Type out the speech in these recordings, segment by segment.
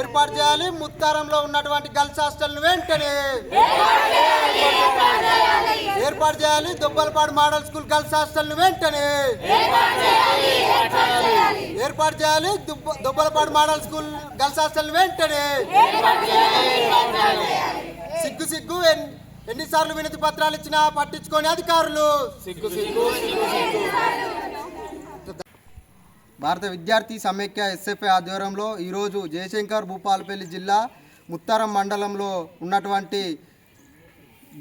ఏర్పాటు చేయాలి. ముత్తారంలో ఉన్నటువంటి గర్ల్స్ హాస్టల్ వెంటనే ఏర్పాటు చేయాలి. Dubbalapadu model school girls hostel వెంటనే ఏర్పాటు చేయాలి. Dubbalapadu model school girls hostel వెంటనే సిగ్గు సిగ్గు. ఎన్నిసార్లు వినతి పత్రాలు ఇచ్చినా పట్టించుకొని అధికారులు. సిగ్గు సిగ్గు. భారత విద్యార్థి సమైక్య ఎస్ఎఫ్ఐ ఆధ్వర్యంలో ఈరోజు జయశంకర్ భూపాలపల్లి జిల్లా ముత్తారం మండలంలో ఉన్నటువంటి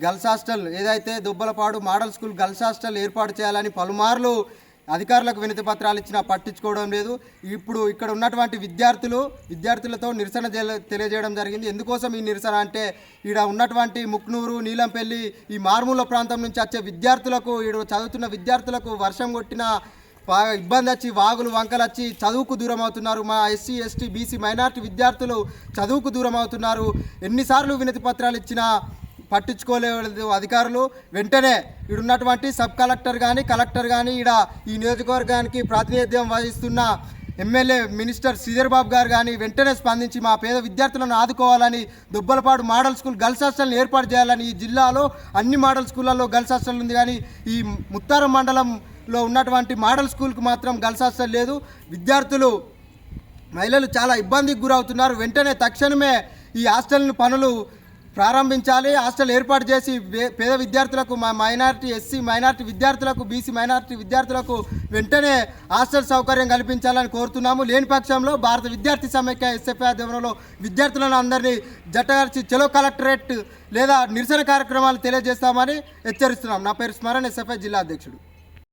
గర్ల్స్ హాస్టల్ ఏదైతే Dubbalapadu model school girls hostel ఏర్పాటు చేయాలని పలుమార్లు అధికారులకు వినతి పత్రాలు ఇచ్చినా పట్టించుకోవడం లేదు. ఇప్పుడు ఇక్కడ ఉన్నటువంటి విద్యార్థులు విద్యార్థులతో నిరసన తెలియజేయడం జరిగింది. ఎందుకోసం ఈ నిరసన అంటే ఈడ ఉన్నటువంటి ముక్నూరు నీలంపల్లి ఈ మారుమూల ప్రాంతం నుంచి వచ్చే విద్యార్థులకు ఈడ చదువుతున్న విద్యార్థులకు వర్షం కొట్టిన బాగా ఇబ్బంది వచ్చి వాగులు వంకలు వచ్చి చదువుకు దూరం అవుతున్నారు. మా ఎస్సీ ఎస్టీ బీసీ మైనార్టీ విద్యార్థులు చదువుకు దూరం అవుతున్నారు. ఎన్నిసార్లు వినతి పత్రాలు ఇచ్చినా పట్టించుకోలేదు అధికారులు. వెంటనే ఈడున్నటువంటి సబ్ కలెక్టర్ కానీ కలెక్టర్ కానీ ఈడ ఈ నియోజకవర్గానికి ప్రాతినిధ్యం వహిస్తున్న ఎమ్మెల్యే మినిస్టర్ శ్రీధర్ బాబు గారు కానీ వెంటనే స్పందించి మా పేద విద్యార్థులను ఆదుకోవాలని దుబ్బలపాడు మోడల్ స్కూల్ గర్ల్స్ హాస్టల్ని ఏర్పాటు చేయాలని ఈ జిల్లాలో అన్ని మోడల్ స్కూళ్ళల్లో గర్ల్స్ హాస్టల్ ఉంది కానీ ఈ ముత్తారం మండలం లో ఉన్నటువంటి మోడల్ స్కూల్కి మాత్రం గర్ల్స్ హాస్టల్ లేదు. విద్యార్థులు మహిళలు చాలా ఇబ్బందికి గురవుతున్నారు. వెంటనే తక్షణమే ఈ హాస్టల్ను పనులు ప్రారంభించాలి. హాస్టల్ ఏర్పాటు చేసి పేద విద్యార్థులకు మా మైనారిటీ ఎస్సీ మైనార్టీ విద్యార్థులకు బీసీ మైనార్టీ విద్యార్థులకు వెంటనే హాస్టల్ సౌకర్యం కల్పించాలని కోరుతున్నాము. లేని పక్షంలో భారత విద్యార్థి సమైక్య ఎస్ఎఫ్ఐ ఆధ్వర్యంలో విద్యార్థులను అందరినీ జట్టగర్చి చెలో కలెక్టరేట్ లేదా నిరసన కార్యక్రమాలు తెలియజేస్తామని హెచ్చరిస్తున్నాం. నా పేరు స్మరణ్ ఎస్ఎఫ్ఐ జిల్లా అధ్యక్షుడు.